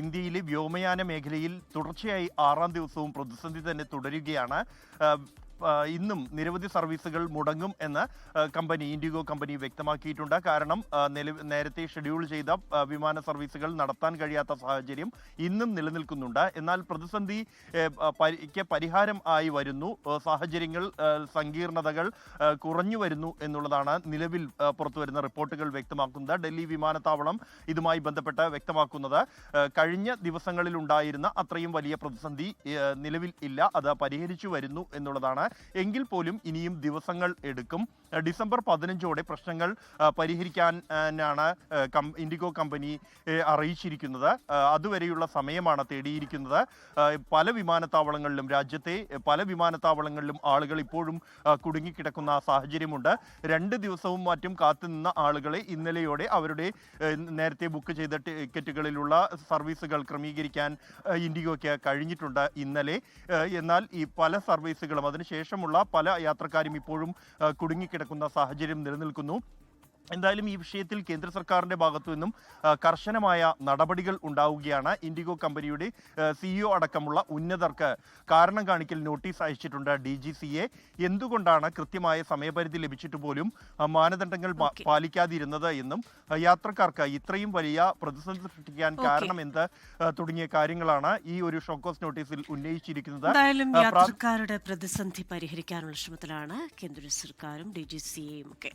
ഇന്ത്യയിലെ വ്യോമയാന മേഖലയിൽ തുടർച്ചയായി ആറാം ദിവസവും പ്രതിസന്ധി തന്നെ തുടരുകയാണ്. ഇന്നും നിരവധി സർവീസുകൾ മുടങ്ങും എന്ന് കമ്പനി ഇൻഡിഗോ കമ്പനി വ്യക്തമാക്കിയിട്ടുണ്ട്. കാരണം നേരത്തെ ഷെഡ്യൂൾ ചെയ്ത വിമാന സർവീസുകൾ നടത്താൻ കഴിയാത്ത സാഹചര്യം ഇന്നും നിലനിൽക്കുന്നുണ്ട്. എന്നാൽ പ്രതിസന്ധി പരിഹാരം ആയി വരുന്നു. സാഹചര്യങ്ങൾ സങ്കീർണതകൾ കുറഞ്ഞു വരുന്നു എന്നുള്ളതാണ് നിലവിൽ പുറത്തു പുറത്തുവരുന്ന റിപ്പോർട്ടുകൾ വ്യക്തമാക്കുന്നത്. ഡൽഹി വിമാനത്താവളം ഇതുമായി ബന്ധപ്പെട്ട് വ്യക്തമാക്കുന്നത് കഴിഞ്ഞ ദിവസങ്ങളിൽ ഉണ്ടായിരുന്ന അത്രയും വലിയ പ്രതിസന്ധി നിലവിൽ ഇല്ല. അത് പരിഹരിച്ചു വരുന്നു എന്നുള്ളതാണ് എങ്കിൽ പോലും ഇനിയും ദിവസങ്ങൾ എടുക്കും. ഡിസംബർ പതിനഞ്ചോടെ പ്രശ്നങ്ങൾ പരിഹരിക്കാനാണ് ഇൻഡിഗോ കമ്പനി അറിയിച്ചിരിക്കുന്നത്. അതുവരെയുള്ള സമയമാണ് തേടിയിരിക്കുന്നത്. പല വിമാനത്താവളങ്ങളിലും രാജ്യത്തെ പല വിമാനത്താവളങ്ങളിലും ആളുകൾ ഇപ്പോഴും കുടുങ്ങിക്കിടക്കുന്ന സാഹചര്യമുണ്ട്. രണ്ട് ദിവസവും മറ്റും കാത്തുനിന്ന ആളുകളെ ഇന്നലെയോടെ അവരുടെ നേരത്തെ ബുക്ക് ചെയ്ത ടിക്കറ്റുകളിലുള്ള സർവീസുകൾ ക്രമീകരിക്കാൻ ഇൻഡിഗോയ്ക്ക് കഴിഞ്ഞിട്ടുണ്ട് ഇന്നലെ. എന്നാൽ ഈ പല സർവീസുകളും അതിനുശേഷമുള്ള പല യാത്രക്കാരും ഇപ്പോഴും കുടുങ്ങിക്കിടക്കുന്ന സാഹചര്യം നിലനിൽക്കുന്നു. എന്തായാലും ഈ വിഷയത്തിൽ കേന്ദ്ര സർക്കാരിന്റെ ഭാഗത്തു നിന്നും കർശനമായ നടപടികൾ ഉണ്ടാവുകയാണ്. ഇൻഡിഗോ കമ്പനിയുടെ സിഇഒ അടക്കമുള്ള ഉന്നതർക്ക് കാരണം കാണിക്കൽ നോട്ടീസ് അയച്ചിട്ടുണ്ട് ഡി ജി സിയെ എന്തുകൊണ്ടാണ് കൃത്യമായ സമയപരിധി ലഭിച്ചിട്ട് പോലും മാനദണ്ഡങ്ങൾ പാലിക്കാതിരുന്നത് എന്നും യാത്രക്കാർക്ക് ഇത്രയും വലിയ പ്രതിസന്ധി സൃഷ്ടിക്കാൻ കാരണം എന്ത് തുടങ്ങിയ കാര്യങ്ങളാണ് ഈ ഒരു ഷോക്കോസ് നോട്ടീസിൽ ഉന്നയിച്ചിരിക്കുന്നത്. യാത്രക്കാരുടെ പ്രതിസന്ധി പരിഹരിക്കാനുള്ള ശ്രമത്തിലാണ് കേന്ദ്ര സർക്കാരും ഡി ജി സിയും ഒക്കെ.